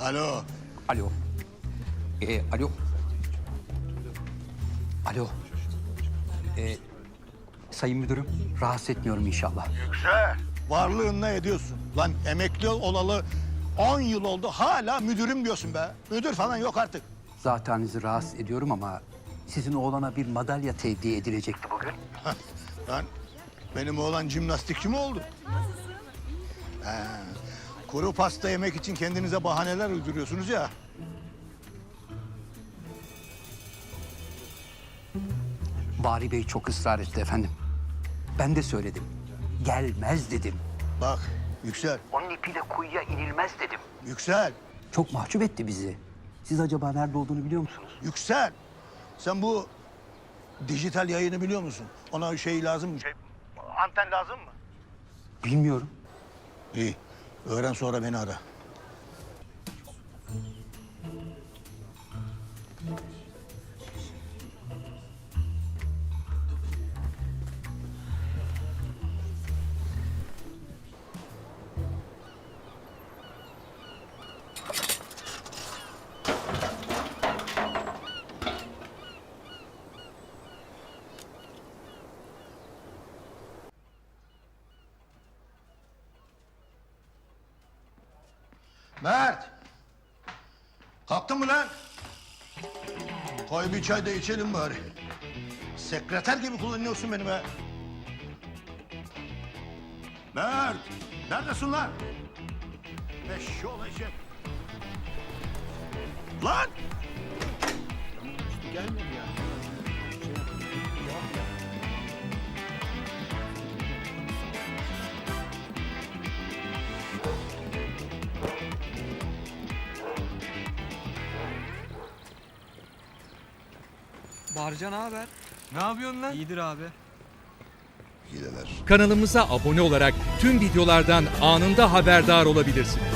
Alo. Alo. Ee, alo. Alo. Ee, sayın müdürüm, rahatsız etmiyorum inşallah. Yüksel. Varlığın ne ediyorsun? Lan emekli olalı 10 yıl oldu hala müdürüm diyorsun be. Müdür falan yok artık. Zateninizi rahatsız ediyorum ama sizin oğlana bir madalya tevdi edilecekti bugün. Lan benim oğlan jimnastikçi mi oldu? He, kuru pasta yemek için kendinize bahaneler uyduruyorsunuz ya. Bari Bey çok ısrar etti efendim. Ben de söyledim. Gelmez dedim. Bak Yüksel, Onun ipiyle kuyuya inilmez dedim. Yüksel, Çok mahcup etti bizi. Siz acaba nerede olduğunu biliyor musunuz? Yüksel. Sen bu dijital yayını biliyor musun? Ona şey lazım mı? Şey, anten lazım mı? Bilmiyorum. İyi. Öğren sonra beni ara. Mert! Kalktın mı lan? Koy bir çay da içelim bari. Sekreter gibi kullanıyorsun beni be. Mert! Neredesin lan? Eşşoğlu eşek. Lan! Gelmedi ya. Barca ne haber? Ne yapıyorsun lan? İyidir abi. Hileler. Kanalımıza abone olarak tüm videolardan anında haberdar olabilirsiniz.